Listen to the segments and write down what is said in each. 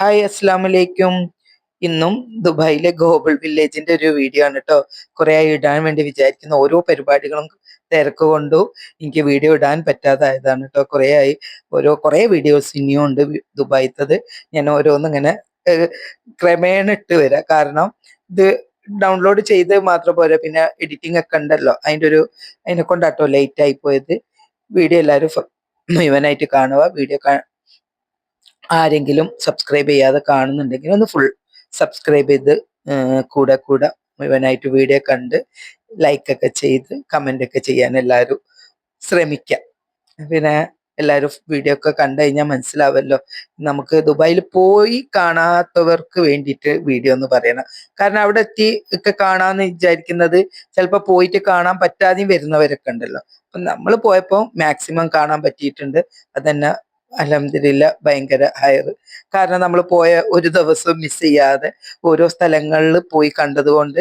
Hi അസ്സാം വലൈക്കും ഇന്നും ദുബായിലെ ഗോബിൾ വില്ലേജിന്റെ ഒരു വീഡിയോ ആണ് കേട്ടോ കുറെ ഇടാൻ വേണ്ടി വിചാരിക്കുന്ന. ഓരോ പരിപാടികളും തിരക്ക് കൊണ്ടു എനിക്ക് വീഡിയോ ഇടാൻ പറ്റാതായതാണ് കേട്ടോ കുറെ ആയി ഓരോ കുറേ വീഡിയോസ് ഇനിയും ഉണ്ട് ദുബായിത്തത്. ഞാൻ ഓരോന്നും ഇങ്ങനെ ക്രമേണ ഇട്ട് വരാം. കാരണം ഇത് ഡൗൺലോഡ് ചെയ്ത് മാത്രം പോരാ. പിന്നെ എഡിറ്റിംഗ് ഒക്കെ ഉണ്ടല്ലോ. അതിന്റെ ഒരു അതിനെ കൊണ്ടാട്ടോ ലേറ്റ് ആയി പോയത്. വീഡിയോ എല്ലാവരും മുഴുവനായിട്ട് കാണുക. വീഡിയോ ആരെങ്കിലും സബ്സ്ക്രൈബ് ചെയ്യാതെ കാണുന്നുണ്ടെങ്കിൽ ഒന്ന് ഫുൾ സബ്സ്ക്രൈബ് ചെയ്ത് കൂടെ കൂടെ മുഴുവനായിട്ട് വീഡിയോ കണ്ട് ലൈക്ക് ഒക്കെ ചെയ്ത് കമന്റ് ഒക്കെ ചെയ്യാൻ എല്ലാവരും ശ്രമിക്കാം. പിന്നെ എല്ലാവരും വീഡിയോ ഒക്കെ കണ്ടു കഴിഞ്ഞാൽ മനസ്സിലാവല്ലോ. നമുക്ക് ദുബായിൽ പോയി കാണാത്തവർക്ക് വേണ്ടിയിട്ട് വീഡിയോ എന്ന് പറയണം. കാരണം അവിടെ എത്തി ഒക്കെ കാണാമെന്ന് വിചാരിക്കുന്നത് ചിലപ്പോൾ പോയിട്ട് കാണാൻ പറ്റാതെയും വരുന്നവരൊക്കെ ഉണ്ടല്ലോ. അപ്പം നമ്മൾ പോയപ്പോൾ മാക്സിമം കാണാൻ പറ്റിയിട്ടുണ്ട്. അതന്നെ അലഹമില്ല ഭയങ്കര ഹയർ കാരണം നമ്മൾ പോയ ഒരു ദിവസം മിസ് ചെയ്യാതെ ഓരോ സ്ഥലങ്ങളിൽ പോയി കണ്ടതുകൊണ്ട്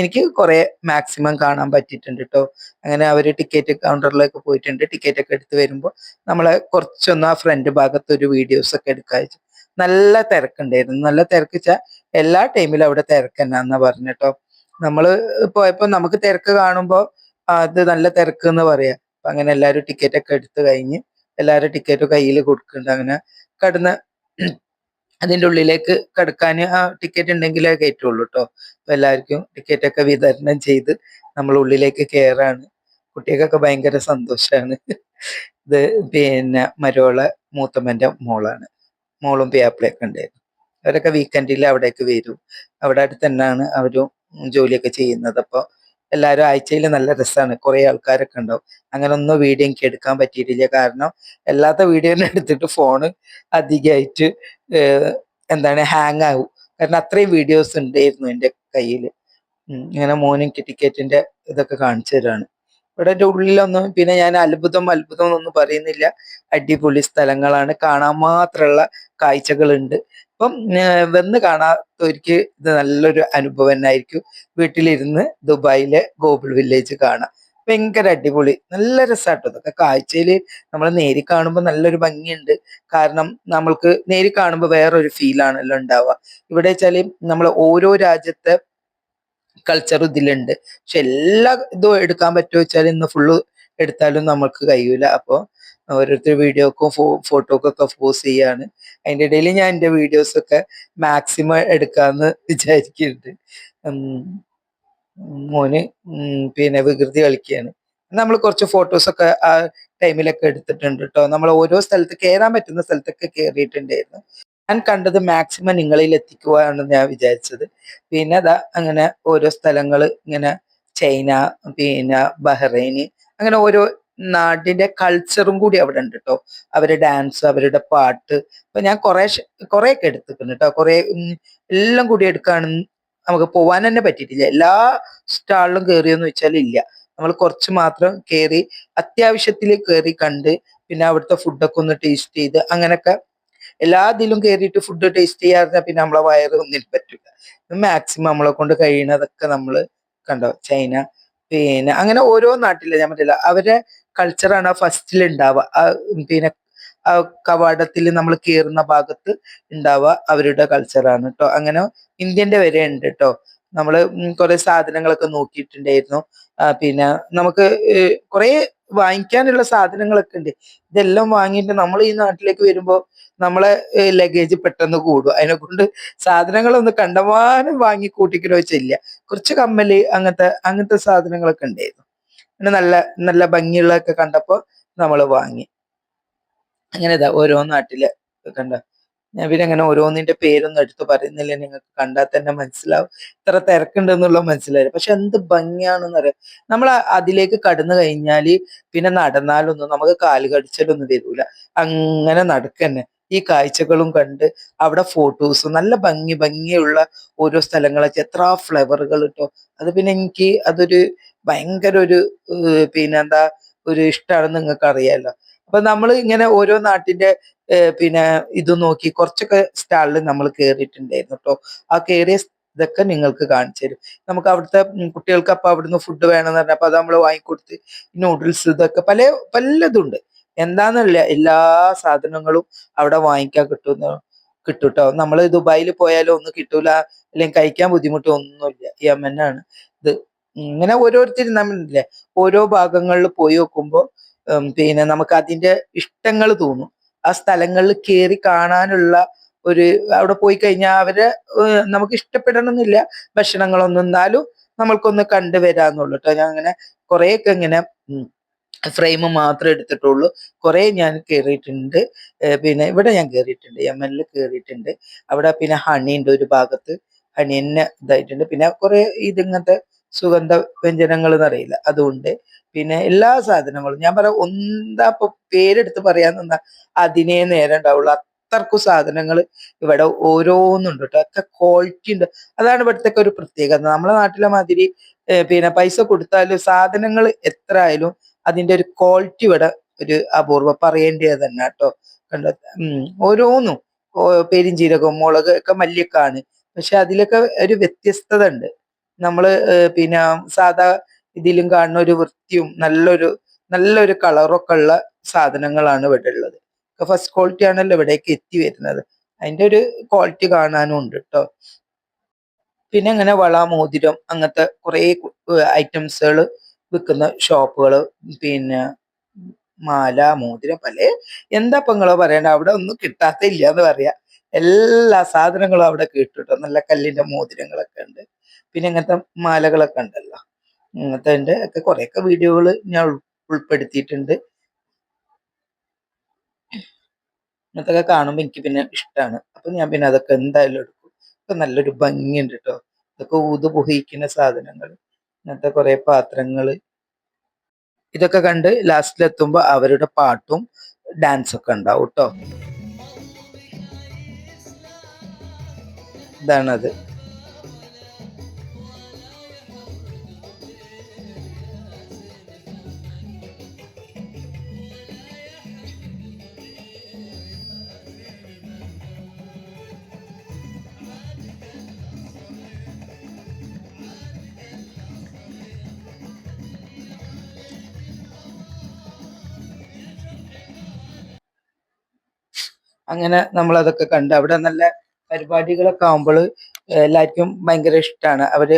എനിക്ക് കുറെ മാക്സിമം കാണാൻ പറ്റിയിട്ടുണ്ട് കേട്ടോ അങ്ങനെ അവർ ടിക്കറ്റ് കൗണ്ടറിലേക്ക് പോയിട്ടുണ്ട്. ടിക്കറ്റ് ഒക്കെ എടുത്ത് വരുമ്പോൾ നമ്മളെ കുറച്ചൊന്ന് ആ ഫ്രണ്ട് ഭാഗത്ത് ഒരു വീഡിയോസ് ഒക്കെ എടുക്കാച്ചു നല്ല തിരക്കുണ്ടായിരുന്നു. നല്ല തിരക്ക് വെച്ചാൽ എല്ലാ ടൈമിലും അവിടെ തിരക്ക് പറഞ്ഞു പറഞ്ഞിട്ടോ നമ്മൾ പോയപ്പോൾ നമുക്ക് തിരക്ക് കാണുമ്പോൾ അത് നല്ല തിരക്ക് എന്ന് പറയാം. അങ്ങനെ എല്ലാവരും ടിക്കറ്റ് ഒക്കെ എടുത്ത് കഴിഞ്ഞ് എല്ലാവരും ടിക്കറ്റ് കയ്യിൽ കൊടുക്കുന്നുണ്ട്. അങ്ങനെ കടന്ന് അതിന്റെ ഉള്ളിലേക്ക് കടക്കാൻ ആ ടിക്കറ്റ് ഉണ്ടെങ്കിലേ കയറ്റുള്ളൂ കേട്ടോ അപ്പൊ എല്ലാവർക്കും ടിക്കറ്റൊക്കെ വിതരണം ചെയ്ത് നമ്മൾ ഉള്ളിലേക്ക് കയറാണ് കുട്ടികൾക്കൊക്കെ ഭയങ്കര സന്തോഷമാണ് ഇത് പിന്നെ മരോളെ മൂത്തമ്മന്റെ മോളാണ്. മോളും പേപ്പിളൊക്കെ ഉണ്ടായിരുന്നു. അവരൊക്കെ വീക്കെൻഡിൽ അവിടേക്ക് വരും. അവിടെ അടുത്ത് തന്നെയാണ് അവരും ജോലിയൊക്കെ ചെയ്യുന്നത്. അപ്പോൾ എല്ലാവരും ആഴ്ചയിൽ നല്ല രസമാണ് കുറേ ആൾക്കാരൊക്കെ ഉണ്ടാവും അങ്ങനെ ഒന്നും വീഡിയോ എനിക്ക് എടുക്കാൻ പറ്റിയിട്ടില്ല. കാരണം എല്ലാത്ത വീഡിയോനെ എടുത്തിട്ട് ഫോണ് അധികമായിട്ട് എന്താണ് ഹാങ് ആവും. കാരണം അത്രയും വീഡിയോസ് ഉണ്ടായിരുന്നു എന്റെ കയ്യിൽ ഇങ്ങനെ മോനും ടിക്കറ്റിന്റെ ഇതൊക്കെ കാണിച്ചു തരാണ്. ഇവിടെ എന്റെ ഉള്ളിലൊന്നും പിന്നെ ഞാൻ അത്ഭുതം അത്ഭുതം ഒന്നും പറയുന്നില്ല. അടിപൊളി സ്ഥലങ്ങളാണ്. കാണാൻ മാത്രമുള്ള കാഴ്ചകളുണ്ട്. അപ്പം വന്ന് കാണാത്തവർക്ക് ഇത് നല്ലൊരു അനുഭവം തന്നെയായിരിക്കും. വീട്ടിലിരുന്ന് ദുബായിലെ ഗോകുൾ വില്ലേജ് കാണാം. ഭയങ്കര അടിപൊളി നല്ല രസമാട്ടോ ഇതൊക്കെ. കാഴ്ചയിൽ നമ്മൾ നേരി കാണുമ്പോൾ നല്ലൊരു ഭംഗിയുണ്ട്. കാരണം നമ്മൾക്ക് നേരി കാണുമ്പോൾ വേറൊരു ഫീലാണല്ലോ ഉണ്ടാവുക. ഇവിടെ വെച്ചാൽ നമ്മൾ ഓരോ രാജ്യത്തെ കൾച്ചർ ഇതിലുണ്ട്. പക്ഷെ എല്ലാ ഇതും എടുക്കാൻ പറ്റുമോ വെച്ചാൽ ഇന്ന് ഫുള്ള് എടുത്താലും നമുക്ക് കഴിയൂല. അപ്പോൾ ഓരോരുത്തർ വീഡിയോക്കും ഫോ ഫോട്ടോക്കൊക്കെ പോസ്റ്റ് ചെയ്യാണ്. അതിന്റെ ഇടയിൽ ഞാൻ എന്റെ വീഡിയോസൊക്കെ മാക്സിമം എടുക്കാമെന്ന് വിചാരിക്കുന്നുണ്ട് മോന് പിന്നെ വികൃതി കളിക്കുകയാണ് നമ്മൾ കുറച്ച് ഫോട്ടോസൊക്കെ ആ ടൈമിലൊക്കെ എടുത്തിട്ടുണ്ട് കേട്ടോ നമ്മൾ ഓരോ സ്ഥലത്ത് കയറാൻ പറ്റുന്ന സ്ഥലത്തൊക്കെ കയറിയിട്ടുണ്ടായിരുന്നു. ഞാൻ കണ്ടത് മാക്സിമം നിങ്ങളിൽ എത്തിക്കുവാണ് ഞാൻ വിചാരിച്ചത്. പിന്നെ അതാ അങ്ങനെ ഓരോ സ്ഥലങ്ങൾ ഇങ്ങനെ ചൈന പിന്നെ ബഹ്റൈന് അങ്ങനെ ഓരോ നാടിന്റെ കൾച്ചറും കൂടി അവിടെ ഉണ്ട് കേട്ടോ അവരുടെ ഡാൻസ് അവരുടെ പാട്ട്. അപ്പൊ ഞാൻ കുറെ കുറെയൊക്കെ എടുത്തിട്ടുണ്ട് കേട്ടോ കുറെ എല്ലാം കൂടി എടുക്കാനും നമുക്ക് പോവാൻ തന്നെ പറ്റിയിട്ടില്ല. എല്ലാ സ്റ്റാളിലും കയറിയെന്ന് വെച്ചാൽ ഇല്ല. നമ്മൾ കുറച്ച് മാത്രം കയറി അത്യാവശ്യത്തിൽ കയറി കണ്ട് പിന്നെ അവിടുത്തെ ഫുഡൊക്കെ ഒന്ന് ടേസ്റ്റ് ചെയ്ത് അങ്ങനൊക്കെ എല്ലാ ഇതിലും കയറിയിട്ട് ഫുഡ് ടേസ്റ്റ് ചെയ്യാറില്ല പിന്നെ നമ്മളെ വയറ് ഒന്നിനും പറ്റില്ല മാക്സിമം നമ്മളെ കൊണ്ട് കഴിയണതൊക്കെ നമ്മൾ കണ്ടോ? ചൈന പിന്നെ അങ്ങനെ ഓരോ നാട്ടിലെ ഞാൻ പറ്റില്ല അവരെ കൾച്ചറാണ് ആ ഫസ്റ്റിൽ ഉണ്ടാവുക ആ പിന്നെ ആ കവാടത്തിൽ നമ്മൾ കയറുന്ന ഭാഗത്ത് ഉണ്ടാവുക അവരുടെ കൾച്ചറാണ് കേട്ടോ അങ്ങനെ ഇന്ത്യന്റെ വരെ ഉണ്ട് കേട്ടോ നമ്മൾ കുറെ സാധനങ്ങളൊക്കെ നോക്കിയിട്ടുണ്ടായിരുന്നു. പിന്നെ നമുക്ക് കുറെ വാങ്ങിക്കാനുള്ള സാധനങ്ങളൊക്കെ ഉണ്ട് ഇതെല്ലാം വാങ്ങിയിട്ട് നമ്മൾ ഈ നാട്ടിലേക്ക് വരുമ്പോൾ നമ്മളെ ലഗേജ് പെട്ടെന്ന് കൂടും. അതിനെ കൊണ്ട് സാധനങ്ങളൊന്നും കണ്ടമാനം വാങ്ങി കൂട്ടിക്കണോ വെച്ചില്ല കുറച്ച് കമ്മൽ അങ്ങനത്തെ അങ്ങനത്തെ സാധനങ്ങളൊക്കെ ഉണ്ടായിരുന്നു പിന്നെ നല്ല നല്ല ഭംഗിയുള്ളതൊക്കെ കണ്ടപ്പോൾ നമ്മൾ വാങ്ങി. അങ്ങനെ ഇതാ ഓരോ നാട്ടിൽ കണ്ട? ഞാൻ പിന്നെ അങ്ങനെ ഓരോന്നിന്റെ പേരൊന്നും എടുത്തു പറയുന്നില്ല. നിങ്ങൾക്ക് കണ്ടാൽ തന്നെ മനസ്സിലാവും. ഇത്ര തിരക്കുണ്ടെന്നുള്ള മനസ്സിലായി പക്ഷെ എന്ത് ഭംഗിയാണെന്ന് അറിയാം. നമ്മൾ അതിലേക്ക് കടന്നു കഴിഞ്ഞാൽ പിന്നെ നടന്നാലൊന്നും നമുക്ക് കാൽ കടിച്ചാലൊന്നും വരൂല. അങ്ങനെ നടക്കന്നെ. ഈ കാഴ്ചകളും കണ്ട് അവിടെ ഫോട്ടോസും നല്ല ഭംഗി ഭംഗിയുള്ള ഓരോ സ്ഥലങ്ങളൊക്കെ എത്ര ഫ്ലവറുകൾ കിട്ടോ അത് പിന്നെ എനിക്ക് അതൊരു ഭയങ്കര ഒരു പിന്നെന്താ ഒരു ഇഷ്ടമാണെന്ന് നിങ്ങൾക്ക് അറിയാലോ അപ്പൊ നമ്മൾ ഇങ്ങനെ ഓരോ നാട്ടിന്റെ പിന്നെ ഇത് നോക്കി കുറച്ചൊക്കെ സ്റ്റാളിൽ നമ്മൾ കയറിയിട്ടുണ്ടായിരുന്നു കേട്ടോ ആ കയറിയ ഇതൊക്കെ നിങ്ങൾക്ക് കാണിച്ചു തരും. നമുക്ക് അവിടുത്തെ കുട്ടികൾക്ക് അപ്പൊ അവിടുന്ന് ഫുഡ് വേണമെന്ന് പറഞ്ഞപ്പോ അത് നമ്മൾ വാങ്ങിക്കൊടുത്ത് നൂഡിൽസ് ഇതൊക്കെ പല പലതുണ്ട്. എന്താന്നല്ല എല്ലാ സാധനങ്ങളും അവിടെ വാങ്ങിക്കാൻ കിട്ടുന്ന കിട്ടും കേട്ടോ നമ്മൾ ദുബായിൽ പോയാലും ഒന്നും കിട്ടൂല അല്ലെങ്കിൽ കഴിക്കാൻ ബുദ്ധിമുട്ടൊന്നുമില്ല യമനാണ് ഇങ്ങനെ ഓരോരുത്തർ നമ്മളില്ലേ ഓരോ ഭാഗങ്ങളിൽ പോയി നോക്കുമ്പോൾ പിന്നെ നമുക്ക് അതിന്റെ ഇഷ്ടങ്ങൾ തോന്നും. ആ സ്ഥലങ്ങളിൽ കയറി കാണാനുള്ള ഒരു അവിടെ പോയി കഴിഞ്ഞാൽ അവരെ നമുക്ക് ഇഷ്ടപ്പെടണമെന്നില്ല ഭക്ഷണങ്ങളൊന്നും. എന്നാലും നമ്മൾക്കൊന്ന് കണ്ടുവരാന്നുള്ളൂ കേട്ടോ. ഞാൻ അങ്ങനെ കുറെയൊക്കെ ഇങ്ങനെ ഫ്രെയിം മാത്രം എടുത്തിട്ടുള്ളൂ. കുറെ ഞാൻ കയറിയിട്ടുണ്ട്. പിന്നെ ഇവിടെ ഞാൻ കയറിയിട്ടുണ്ട്. എം എല്ലിൽ കയറിയിട്ടുണ്ട്. അവിടെ പിന്നെ ഹണി ഉണ്ട് ഒരു ഭാഗത്ത്. ഹണി ഇതായിട്ടുണ്ട്. പിന്നെ കുറെ ഇതിങ്ങനത്തെ സുഗന്ധ വ്യഞ്ജനങ്ങൾ എന്നറിയില്ല അതുകൊണ്ട് പിന്നെ എല്ലാ സാധനങ്ങളും ഞാൻ പറയാം എന്താ ഇപ്പൊ പേരെടുത്ത് പറയാൻ നിന്നാ അതിനേ നേരം ഉണ്ടാവുള്ളൂ. അത്രക്കും സാധനങ്ങൾ ഇവിടെ ഓരോന്നുണ്ട് കേട്ടോ. ഒക്കെ ക്വാളിറ്റി ഉണ്ട്. അതാണ് ഇവിടുത്തെ ഒരു പ്രത്യേകത. നമ്മളെ നാട്ടിലെ മാതിരി പിന്നെ പൈസ കൊടുത്താലും സാധനങ്ങൾ എത്ര ആയാലും അതിന്റെ ഒരു ക്വാളിറ്റി ഇവിടെ ഒരു അപൂർവം പറയേണ്ടത് തന്നെ കേട്ടോ. കണ്ടോ? ഓരോന്നും പെരും പെരിഞ്ചീരകം മുളക് ഒക്കെ മല്ലിയൊക്കെയാണ് പക്ഷെ അതിലൊക്കെ ഒരു വ്യത്യസ്തത ഉണ്ട്. നമ്മൾ പിന്നെ സാധാ ഇതിലും കാണുന്ന ഒരു വൃത്തിയും നല്ലൊരു നല്ലൊരു കളറൊക്കെ ഉള്ള സാധനങ്ങളാണ് ഇവിടെ ഉള്ളത്. ഫസ്റ്റ് ക്വാളിറ്റി ആണല്ലോ ഇവിടേക്ക് എത്തി വരുന്നത്. അതിന്റെ ഒരു ക്വാളിറ്റി കാണാനും ഉണ്ട് കേട്ടോ പിന്നെ അങ്ങനെ വള മോതിരം അങ്ങനത്തെ കുറേ ഐറ്റംസുകൾ വിൽക്കുന്ന ഷോപ്പുകൾ പിന്നെ മാല മോതിരം പല എന്താ ഇപ്പം പറയണ്ട അവിടെ ഒന്നും കിട്ടാത്ത ഇല്ല എന്ന് പറയാ. എല്ലാ സാധനങ്ങളും അവിടെ കേട്ടോ നല്ല കല്ലിന്റെ മോതിരങ്ങളൊക്കെ ഉണ്ട്. പിന്നെ ഇങ്ങനത്തെ മാലകളൊക്കെ ഉണ്ടല്ലോ. ഇങ്ങനത്തെ ഉണ്ട് ഒക്കെ കുറെയൊക്കെ വീഡിയോകൾ ഞാൻ ഉൾപ്പെടുത്തിയിട്ടുണ്ട്. ഇങ്ങനത്തൊക്കെ കാണുമ്പോൾ എനിക്ക് പിന്നെ ഇഷ്ടമാണ് അപ്പൊ ഞാൻ പിന്നെ അതൊക്കെ എന്തായാലും എടുക്കും. ഇപ്പൊ നല്ലൊരു ഭംഗിയുണ്ട് കേട്ടോ ഇതൊക്കെ ഊത് പുഹിക്കുന്ന സാധനങ്ങൾ ഇങ്ങനത്തെ കുറെ പാത്രങ്ങൾ. ഇതൊക്കെ കണ്ട് ലാസ്റ്റിൽ എത്തുമ്പോ അവരുടെ പാട്ടും ഡാൻസ് ഒക്കെ ഉണ്ടാവും കേട്ടോ ഇതാണത്. അങ്ങനെ നമ്മൾ അതൊക്കെ കണ്ട് അവിടെ നല്ല പരിപാടികളൊക്കെ ആകുമ്പോൾ എല്ലാവർക്കും ഭയങ്കര ഇഷ്ടമാണ് അവർ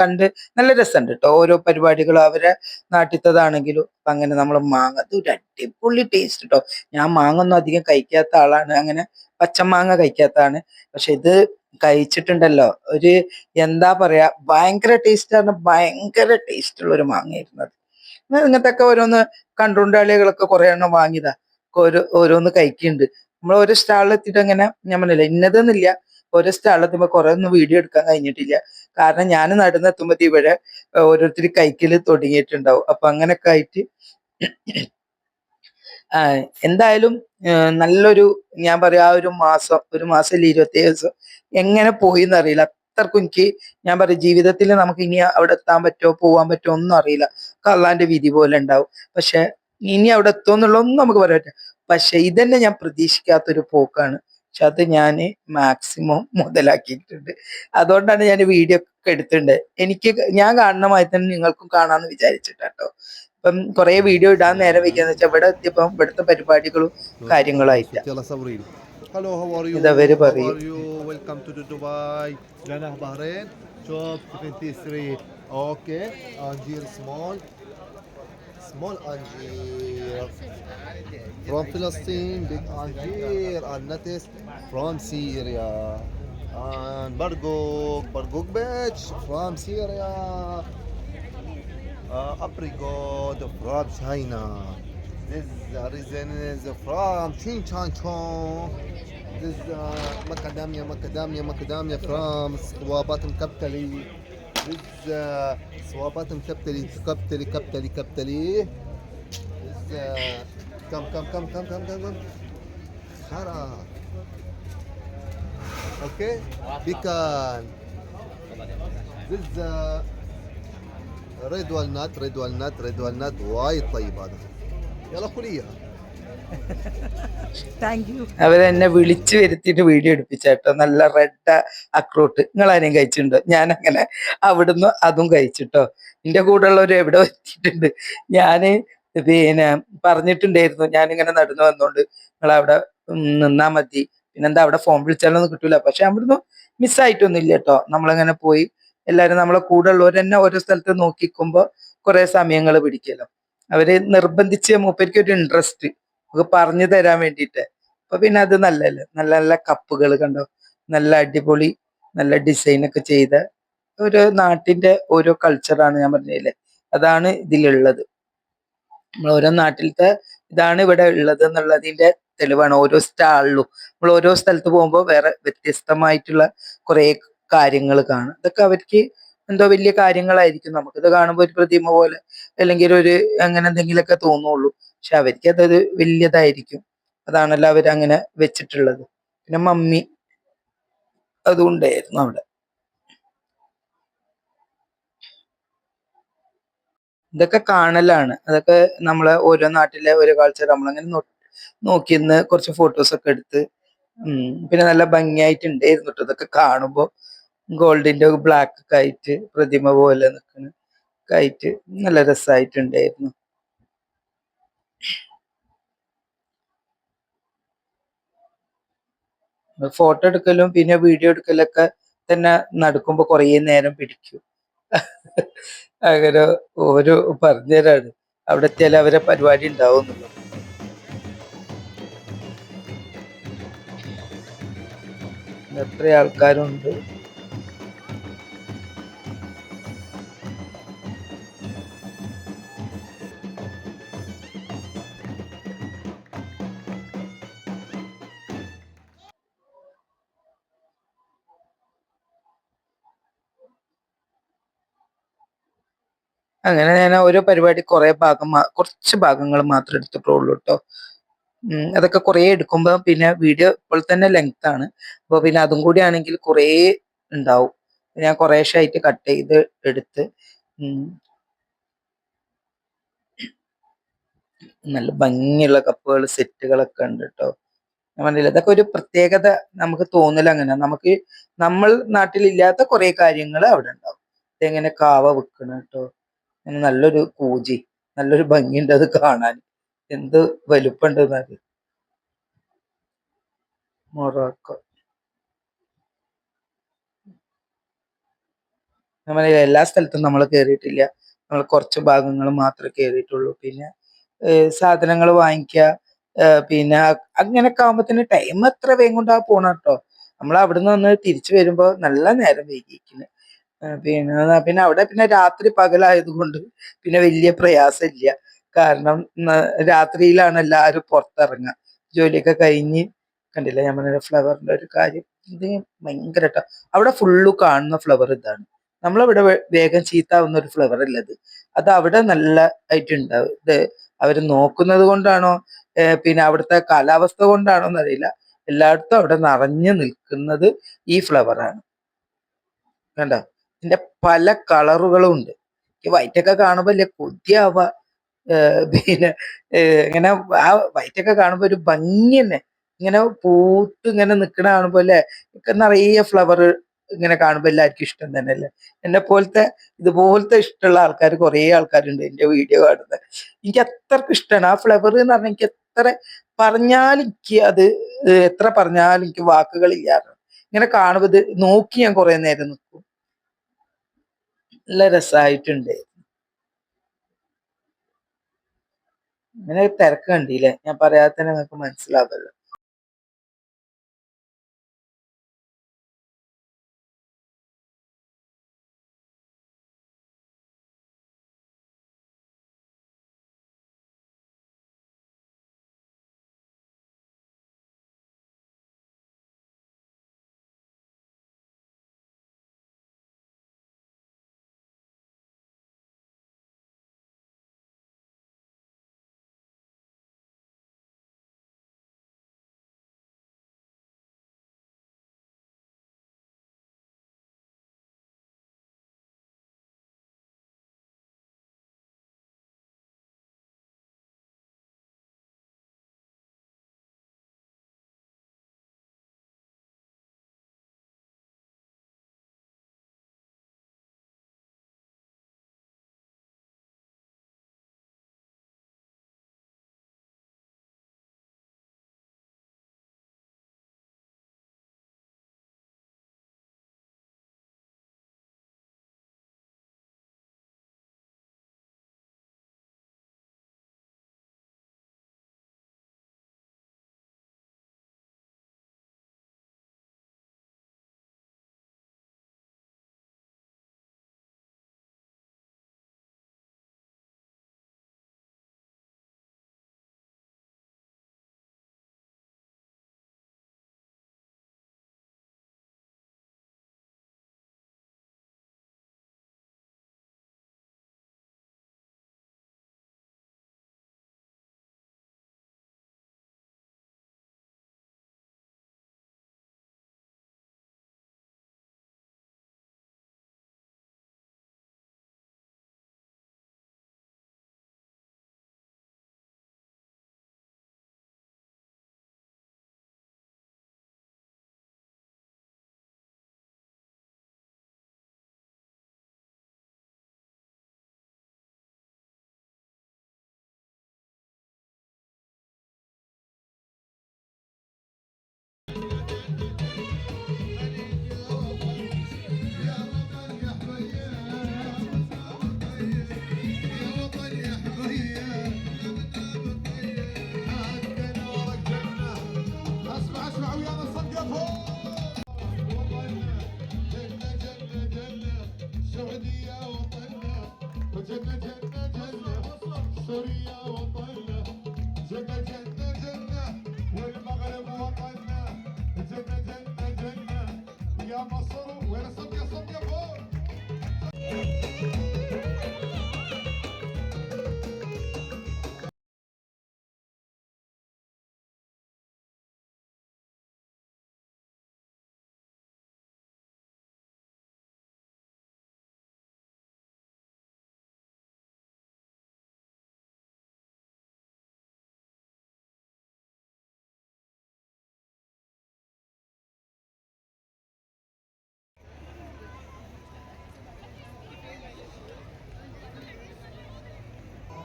കണ്ട് നല്ല രസമുണ്ട് കേട്ടോ ഓരോ പരിപാടികളും അവരെ നാട്ടിത്തതാണെങ്കിലും അങ്ങനെ നമ്മൾ മാങ്ങ ഇത് ഒരു അടിപൊളി ടേസ്റ്റ് കേട്ടോ ഞാൻ മാങ്ങ ഒന്നും അധികം കഴിക്കാത്ത ആളാണ്. അങ്ങനെ പച്ചമാങ്ങ കഴിക്കാത്തതാണ്. പക്ഷെ ഇത് കഴിച്ചിട്ടുണ്ടല്ലോ. ഒരു എന്താ പറയാ ഭയങ്കര ടേസ്റ്റ് ആണ്. ഭയങ്കര ടേസ്റ്റ് ഉള്ള ഒരു മാങ്ങയായിരുന്നത് ഇങ്ങനത്തെ ഒക്കെ ഓരോന്ന് കണ്ടുകൊണ്ടാളികളൊക്കെ കുറെ എണ്ണം വാങ്ങിയതാ. ഓരോ ഓരോന്ന് കഴിക്കുന്നുണ്ട് നമ്മൾ ഒരു സ്റ്റാളിലെത്തിയിട്ട് അങ്ങനെ ഞാൻ പറഞ്ഞില്ല ഇന്നതെന്നില്ല. ഓരോ സ്റ്റാളിലെത്തുമ്പോൾ കുറെ ഒന്നും വീഡിയോ എടുക്കാൻ കഴിഞ്ഞിട്ടില്ല. കാരണം ഞാൻ നടന്നെത്തുമ്പോ ഇവിടെ ഓരോരുത്തർ കൈക്കിൽ തുടങ്ങിയിട്ടുണ്ടാവും. അപ്പൊ അങ്ങനൊക്കെ ആയിട്ട് എന്തായാലും നല്ലൊരു ഞാൻ പറയാ ആ ഒരു മാസം ഒരു മാസം അല്ലെങ്കിൽ ഇരുപത്തി ദിവസം എങ്ങനെ പോയി എന്നറിയില്ല അത്രക്കും എനിക്ക് ഞാൻ പറയും ജീവിതത്തിൽ നമുക്ക് ഇനി അവിടെ എത്താൻ പറ്റുമോ പോവാൻ പറ്റുമോ ഒന്നും അറിയില്ല. കള്ളാന്റെ വിധി പോലെ ഉണ്ടാവും. പക്ഷെ ഇനി അവിടെ എത്തുമെന്നുള്ളതൊന്നും നമുക്ക് പറ്റില്ല. പക്ഷെ ഇതന്നെ ഞാൻ പ്രതീക്ഷിക്കാത്തൊരു പോക്കാണ്. പക്ഷെ അത് ഞാൻ മാക്സിമം മുതലാക്കിയിട്ടുണ്ട്. അതുകൊണ്ടാണ് ഞാൻ വീഡിയോ ഒക്കെ എടുത്തിട്ടുണ്ട്. എനിക്ക് ഞാൻ കാണുന്ന മാതിരി തന്നെ നിങ്ങൾക്കും കാണാമെന്ന് വിചാരിച്ചിട്ടോ ഇപ്പം കുറേ വീഡിയോ ഇടാൻ നേരം വയ്ക്കാന്ന് വെച്ചാൽ ഇവിടെ എത്തിയപ്പം ഇവിടുത്തെ പരിപാടികളും കാര്യങ്ങളും ആയിട്ടില്ല ഹലോ ഹൗ ആർ യു ഇതവര് പറയും. Welcome to Dubai 23 okay small small angier from Palestine, big angier and lettuce from Syria. And bargok, bargok beach from Syria. Uh, apricot from China. This reason uh, is from Chin Chong Chong. This uh, macadamia, macadamia, macadamia from Wabat al-Kaptali. بزاف آه، صوابات مكبتلي كبتلي كبتلي كبتلي بزاف آه، كم كم كم كم كم كم كم. خرا. أوكي؟ بيكان بزاف آه، ريد والنات ريد والنات ريد والنات. وايد طيب هذا. يلا كليها. അവരെന്നെ വിളിച്ചു വരുത്തിയിട്ട് video എടുപ്പിച്ചേട്ടോ നല്ല red അക്രൂട്ട്. നിങ്ങൾ ആരെയും കഴിച്ചിട്ടുണ്ടോ? ഞാൻ അങ്ങനെ അവിടുന്ന് അതും കഴിച്ചിട്ടോ. എന്റെ കൂടെ ഉള്ളവർ എവിടെ വെച്ചിട്ടുണ്ട് ഞാൻ പിന്നെ പറഞ്ഞിട്ടുണ്ടായിരുന്നു. ഞാനിങ്ങനെ നടന്നു വന്നോണ്ട് നിങ്ങൾ അവിടെ നിന്നാ മതി. പിന്നെന്താ അവിടെ ഫോൺ വിളിച്ചാലൊന്നും കിട്ടൂല. പക്ഷെ അവിടുന്ന് മിസ്സായിട്ടൊന്നും ഇല്ല കേട്ടോ. നമ്മളിങ്ങനെ പോയി എല്ലാരും നമ്മളെ കൂടെ ഉള്ളവർ തന്നെ ഓരോ സ്ഥലത്ത് നോക്കിക്കുമ്പോ കുറെ സമയങ്ങൾ പിടിക്കലോ അവർ നിർബന്ധിച്ച് മൂപ്പർക്ക് ഒരു ഇൻട്രസ്റ്റ് നമുക്ക് പറഞ്ഞു തരാൻ വേണ്ടിയിട്ട്. അപ്പൊ പിന്നെ അത് നല്ലല്ലേ നല്ല നല്ല കപ്പുകൾ കണ്ടോ? നല്ല അടിപൊളി നല്ല ഡിസൈൻ ഒക്കെ ചെയ്ത ഒരു നാട്ടിന്റെ ഓരോ കൾച്ചറാണ് ഞാൻ പറഞ്ഞില്ലേ അതാണ് ഇതിലുള്ളത്. നമ്മൾ ഓരോ നാട്ടിലത്തെ ഇതാണ് ഇവിടെ ഉള്ളത് എന്നുള്ളതിന്റെ തെളിവാണ്. ഓരോ സ്റ്റാളിലും നമ്മൾ ഓരോ സ്ഥലത്ത് പോകുമ്പോൾ വേറെ വ്യത്യസ്തമായിട്ടുള്ള കുറെ കാര്യങ്ങൾ കാണും. ഇതൊക്കെ അവർക്ക് എന്തോ വലിയ കാര്യങ്ങളായിരിക്കും. നമുക്കിത് കാണുമ്പോൾ ഒരു പ്രതിമ പോലെ അല്ലെങ്കിൽ ഒരു അങ്ങനെ എന്തെങ്കിലുമൊക്കെ തോന്നുള്ളൂ. പക്ഷെ അവർക്ക് അതൊരു വലിയതായിരിക്കും. അതാണല്ലോ അവർ അങ്ങനെ വെച്ചിട്ടുള്ളത്. പിന്നെ മമ്മി അതുകൊണ്ടായിരുന്നു അവിടെ. ഇതൊക്കെ കാണലാണ്. അതൊക്കെ നമ്മളെ ഓരോ നാട്ടിലെ ഓരോ കാഴ്ച നമ്മളങ്ങനെ നോക്കിന്ന് കുറച്ച് ഫോട്ടോസ് ഒക്കെ എടുത്ത് പിന്നെ നല്ല ഭംഗിയായിട്ടുണ്ടായിരുന്നു കേട്ടോ ഇതൊക്കെ കാണുമ്പോൾ ഗോൾഡിന്റെ ബ്ലാക്ക് ഒക്കെ ആയിട്ട് പ്രതിമ പോലെ നിൽക്കുന്ന ഒക്കെ ആയിട്ട് നല്ല രസമായിട്ടുണ്ടായിരുന്നു ഫോട്ടോ എടുക്കലും പിന്നെ വീഡിയോ എടുക്കലൊക്കെ തന്നെ നടക്കുമ്പോ കുറേ നേരം പിടിക്കും. അങ്ങനെ ഓരോ പറഞ്ഞുതരാണ് അവിടെ എത്തിയാൽ അവരെ പരിപാടി ഉണ്ടാവും എന്നുള്ളത് എത്ര ആൾക്കാരുണ്ട് അങ്ങനെ ഞാൻ ഓരോ പരിപാടി കുറെ ഭാഗം കുറച്ച് ഭാഗങ്ങൾ മാത്രം എടുത്തിട്ടുള്ളൂ കേട്ടോ അതൊക്കെ കുറേ എടുക്കുമ്പോൾ പിന്നെ വീഡിയോ ഇപ്പോൾ തന്നെ ലെങ്ത് ആണ്. അപ്പോൾ പിന്നെ അതും കൂടി ആണെങ്കിൽ കുറേ ഉണ്ടാവും. ഞാൻ കുറേശ്ശെ ആയിട്ട് കട്ട് ചെയ്ത് എടുത്ത് നല്ല ഭംഗിയുള്ള കപ്പുകൾ സെറ്റുകളൊക്കെ ഉണ്ട് കേട്ടോ ഞാൻ പറഞ്ഞില്ല ഇതൊക്കെ ഒരു പ്രത്യേകത നമുക്ക് തോന്നല അങ്ങനെ. നമുക്ക് നമ്മൾ നാട്ടിലില്ലാത്ത കുറേ കാര്യങ്ങൾ അവിടെ ഉണ്ടാവും. ഇതെങ്ങനെ കാവ വെക്കണം കേട്ടോ നല്ലൊരു കൂജി നല്ലൊരു ഭംഗിയുണ്ട് അത് കാണാൻ. എന്ത് വലുപ്പമുണ്ട് അത് മൊറോക്കോ. ഞാൻ എല്ലാ സ്ഥലത്തും നമ്മൾ കയറിയിട്ടില്ല. നമ്മൾ കുറച്ച് ഭാഗങ്ങൾ മാത്രമേ കയറിയിട്ടുള്ളൂ. പിന്നെ സാധനങ്ങൾ വാങ്ങിക്കുക പിന്നെ അങ്ങനെയൊക്കെ ആകുമ്പോഴത്തേന് ടൈം എത്ര വേഗം കൊണ്ടാ പോണ കേട്ടോ. നമ്മൾ അവിടുന്ന് വന്ന് തിരിച്ചു വരുമ്പോൾ നല്ല നേരം വൈകിയിരിക്കുന്നു. പിന്നെ പിന്നെ അവിടെ പിന്നെ രാത്രി പകലായതുകൊണ്ട് പിന്നെ വലിയ പ്രയാസമില്ല. കാരണം രാത്രിയിലാണ് എല്ലാവരും പുറത്തിറങ്ങുക ജോലിയൊക്കെ കഴിഞ്ഞ് കണ്ടില്ല ഞാൻ പറഞ്ഞ ഫ്ലവറിന്റെ ഒരു കാര്യം? ഇത് ഭയങ്കര. അവിടെ ഫുള്ളു കാണുന്ന ഫ്ലവർ ഇതാണ്. നമ്മളിവിടെ വേഗം ചീത്താവുന്ന ഒരു ഫ്ലവർ അല്ലത് അത് അവിടെ നല്ല ആയിട്ടുണ്ടാവും. ഇത് അവർ നോക്കുന്നത് കൊണ്ടാണോ പിന്നെ അവിടുത്തെ കാലാവസ്ഥ കൊണ്ടാണോ എന്നറിയില്ല എല്ലായിടത്തും അവിടെ നിറഞ്ഞു നിൽക്കുന്നത് ഈ ഫ്ലവറാണ്. കണ്ടോ? ഇതിന്റെ പല കളറുകളും ഉണ്ട്. ഈ വൈറ്റൊക്കെ കാണുമ്പോ വലിയ കൊതിയാവുക. പിന്നെ ഇങ്ങനെ ആ വൈറ്റൊക്കെ കാണുമ്പോൾ ഒരു ഭംഗി തന്നെ. ഇങ്ങനെ പൂത്ത് ഇങ്ങനെ നിക്കണ കാണുമ്പോ അല്ലേ? ഒക്കെ നിറയെ ഫ്ലവർ ഇങ്ങനെ കാണുമ്പോൾ എല്ലാവർക്കും ഇഷ്ടം തന്നെ അല്ലേ? എന്നെ പോലത്തെ ഇതുപോലത്തെ ഇഷ്ടമുള്ള ആൾക്കാർ കുറേ ആൾക്കാരുണ്ട് എന്റെ വീഡിയോ കാണുന്നത് എനിക്ക് അത്രയ്ക്ക് ഇഷ്ടമാണ്. ആ ഫ്ലവർ എന്ന് പറഞ്ഞാൽ എനിക്ക് എത്ര പറഞ്ഞാലും എനിക്ക് അത് എത്ര പറഞ്ഞാലും എനിക്ക് വാക്കുകളില്ല ഇങ്ങനെ കാണുമ്പോൾ നോക്കി ഞാൻ കുറെ നേരം നിൽക്കും നല്ല രസമായിട്ടുണ്ട് ഇങ്ങനെ തിരക്ക് കണ്ടില്ലേ? ഞാൻ പറയാതെ തന്നെ നിങ്ങൾക്ക് മനസ്സിലാവല്ലോ.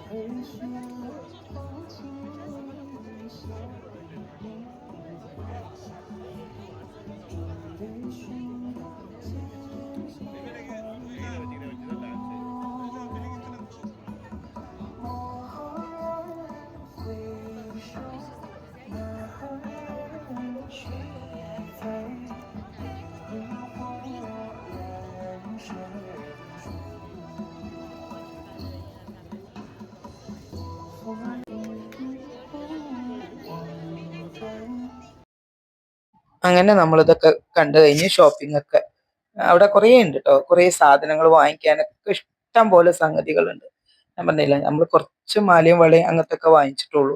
微醺的风轻微微的香味梦中人寻她千 അങ്ങനെ നമ്മളിതൊക്കെ കണ്ടു കഴിഞ്ഞ് ഷോപ്പിംഗ് ഒക്കെ. അവിടെ കുറേ ഉണ്ട് കേട്ടോ കുറേ സാധനങ്ങൾ വാങ്ങിക്കാനൊക്കെ ഇഷ്ടം പോലെ സംഗതികളുണ്ട്. ഞാൻ പറഞ്ഞില്ല നമ്മൾ കുറച്ച് മാലയും വളയും അങ്ങനത്തെ ഒക്കെ വാങ്ങിച്ചിട്ടുള്ളൂ.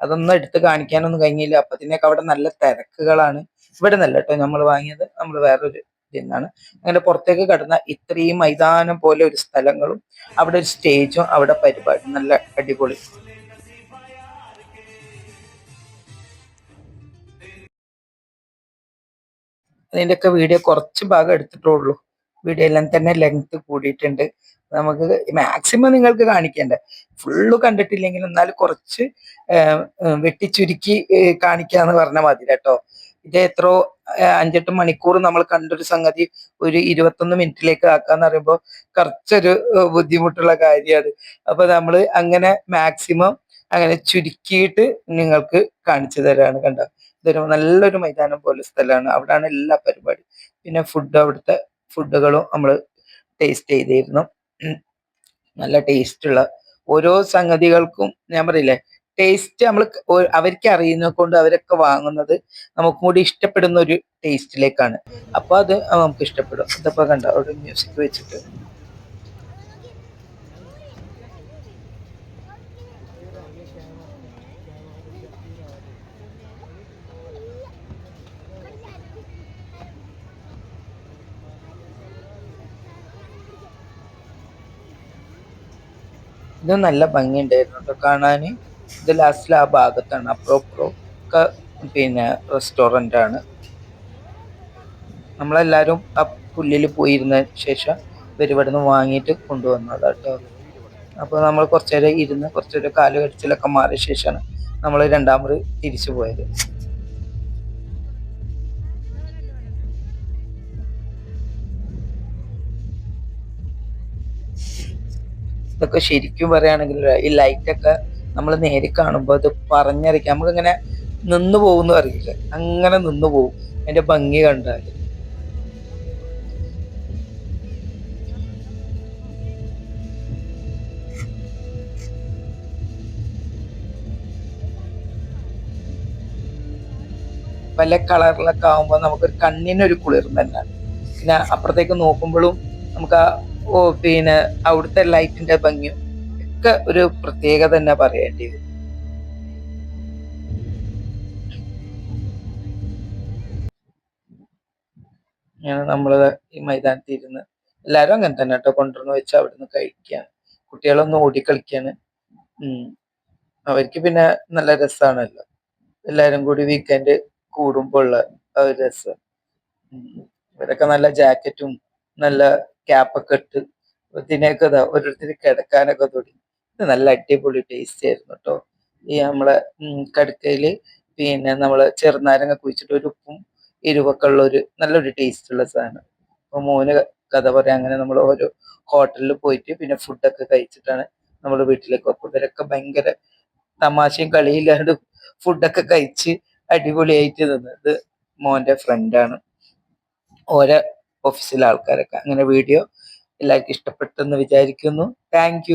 അതൊന്നും എടുത്ത് കാണിക്കാനൊന്നും കഴിഞ്ഞില്ല. അപ്പത്തിനൊക്കെ അവിടെ നല്ല തിരക്കുകളാണ്. ഇവിടെ നല്ല കേട്ടോ നമ്മൾ വാങ്ങിയത്. നമ്മൾ വേറൊരു നിന്നാണ് അങ്ങനെ പുറത്തേക്ക് കടന്ന ഇത്രയും മൈതാനം പോലെ ഒരു സ്ഥലങ്ങളും അവിടെ ഒരു സ്റ്റേജും അവിടെ പരിപാടി നല്ല അടിപൊളി. അതിന്റെയൊക്കെ വീഡിയോ കുറച്ച് ഭാഗം എടുത്തിട്ടുള്ളൂ. വീഡിയോ എല്ലാം തന്നെ ലെങ്ത് കൂടിയിട്ടുണ്ട്. നമുക്ക് മാക്സിമം നിങ്ങൾക്ക് കാണിക്കേണ്ട. ഫുള്ള് കണ്ടിട്ടില്ലെങ്കിൽ എന്നാലും കുറച്ച് വെട്ടിച്ചുരുക്കി കാണിക്കാന്ന് പറഞ്ഞ മതി കേട്ടോ. ഇത് എത്രയോ അഞ്ചെട്ട് മണിക്കൂർ നമ്മൾ കണ്ടൊരു സംഗതി ഒരു ഇരുപത്തൊന്ന് മിനിറ്റിലേക്ക് ആക്കാന്ന് പറയുമ്പോൾ കുറച്ചൊരു ബുദ്ധിമുട്ടുള്ള കാര്യമാണ് അപ്പൊ നമ്മൾ അങ്ങനെ മാക്സിമം അങ്ങനെ ചുരുക്കിയിട്ട് നിങ്ങൾക്ക് കാണിച്ചു തരാണ് കണ്ടോ. ഇതൊരു നല്ലൊരു മൈതാനം പോലെ സ്ഥലമാണ്. അവിടെയാണ് എല്ലാ പരിപാടി. പിന്നെ ഫുഡ് അവിടുത്തെ ഫുഡുകളും നമ്മൾ ടേസ്റ്റ് ചെയ്തിരുന്നു. നല്ല ടേസ്റ്റ് ഉള്ള ഓരോ സംഗതികൾക്കും ഞാൻ പറയില്ലേ ടേസ്റ്റ് നമ്മൾ അവർക്ക് അറിയുന്നത് കൊണ്ട് അവരൊക്കെ വാങ്ങുന്നത് നമുക്കും കൂടി ഇഷ്ടപ്പെടുന്ന ഒരു ടേസ്റ്റിലേക്കാണ് അപ്പൊ അത് നമുക്ക് ഇഷ്ടപ്പെടും. അതപ്പോ കണ്ട അവിടെ മ്യൂസിക് വെച്ചിട്ട്. ഇത് നല്ല ഭംഗിയുണ്ടായിരുന്നു കേട്ടോ കാണാൻ ഇത് ലാസ്റ്റിൽ ആ ഭാഗത്താണ്. അപ്പുറം ഇപ്പുറം ഒക്കെ പിന്നെ റെസ്റ്റോറന്റ് ആണ്. നമ്മളെല്ലാവരും ആ പുല്ലിൽ പോയിരുന്ന ശേഷം ഇവർ നിന്ന് വാങ്ങിയിട്ട് കൊണ്ടുവന്നതാണ് കേട്ടോ അപ്പോൾ നമ്മൾ കുറച്ച് നേരം ഇരുന്ന് കുറച്ച് നേരം കാൽ കടിച്ചിലൊക്കെ മാറിയ ശേഷമാണ് നമ്മൾ രണ്ടാമത് തിരിച്ചു പോയത്. ഇതൊക്കെ ശരിക്കും പറയുകയാണെങ്കിൽ ഈ ലൈറ്റൊക്കെ നമ്മൾ നേരി കാണുമ്പോൾ അത് പറഞ്ഞറിയിക്കാം നമുക്കിങ്ങനെ നിന്ന് പോകുന്നു അറിയില്ല? അങ്ങനെ നിന്ന് പോകും. അതിന്റെ ഭംഗി കണ്ടാൽ പല കളറിലൊക്കെ ആകുമ്പോൾ നമുക്കൊരു കണ്ണിനൊരു കുളിർമ തന്നെയാണ് പിന്നെ അപ്പുറത്തേക്ക് നോക്കുമ്പോഴും നമുക്ക് ആ പിന്നെ അവിടുത്തെ ലൈറ്റിന്റെ ഭംഗിയും ഒക്കെ ഒരു പ്രത്യേകത തന്നെ പറയേണ്ടി വരും. ഇങ്ങനെ നമ്മൾ ഈ മൈതാനത്തിൽ ഇരുന്ന് എല്ലാവരും അങ്ങനെ തന്നെ കേട്ടോ കൊണ്ടുവന്ന് വെച്ച് അവിടുന്ന് കഴിക്കുകയാണ് കുട്ടികളൊന്ന് ഓടിക്കളിക്കാണ് അവർക്ക് പിന്നെ നല്ല രസമാണല്ലോ എല്ലാവരും കൂടി വീക്കെൻഡ് കൂടുമ്പോൾ ഉള്ള ഒരു രസം. ഇവരൊക്കെ നല്ല ജാക്കറ്റും നല്ല ക്യാപ്പൊക്കെ ഇട്ട് ഇതിനൊക്കെ ഇതാ ഓരോരുത്തർ കിടക്കാനൊക്കെ തുടങ്ങി. ഇത് നല്ല അടിപൊളി ടേസ്റ്റ് ആയിരുന്നു കേട്ടോ ഈ നമ്മളെ കടുക്കയിൽ പിന്നെ നമ്മൾ ചെറുനാരങ്ങ കുഴിച്ചിട്ട് ഒരു ഉപ്പും എരിവൊക്കെ ഉള്ള ഒരു നല്ലൊരു ടേസ്റ്റ് ഉള്ള സാധനം. അപ്പൊ മോന് കഥ പറയാം അങ്ങനെ നമ്മൾ ഓരോ ഹോട്ടലിൽ പോയിട്ട് പിന്നെ ഫുഡൊക്കെ കഴിച്ചിട്ടാണ് നമ്മൾ വീട്ടിലേക്ക് പോകും ഇവരൊക്കെ ഭയങ്കര തമാശയും കളിയില്ലാണ്ട് ഫുഡൊക്കെ കഴിച്ച് അടിപൊളിയായിട്ട് നിന്നത് മോന്റെ ഫ്രണ്ടാണ് ഓരോ ഓഫീസിലെ ആൾക്കാരൊക്കെ. അങ്ങനെ വീഡിയോ എല്ലാവർക്കും ഇഷ്ടപ്പെട്ടെന്ന് വിചാരിക്കുന്നു. താങ്ക്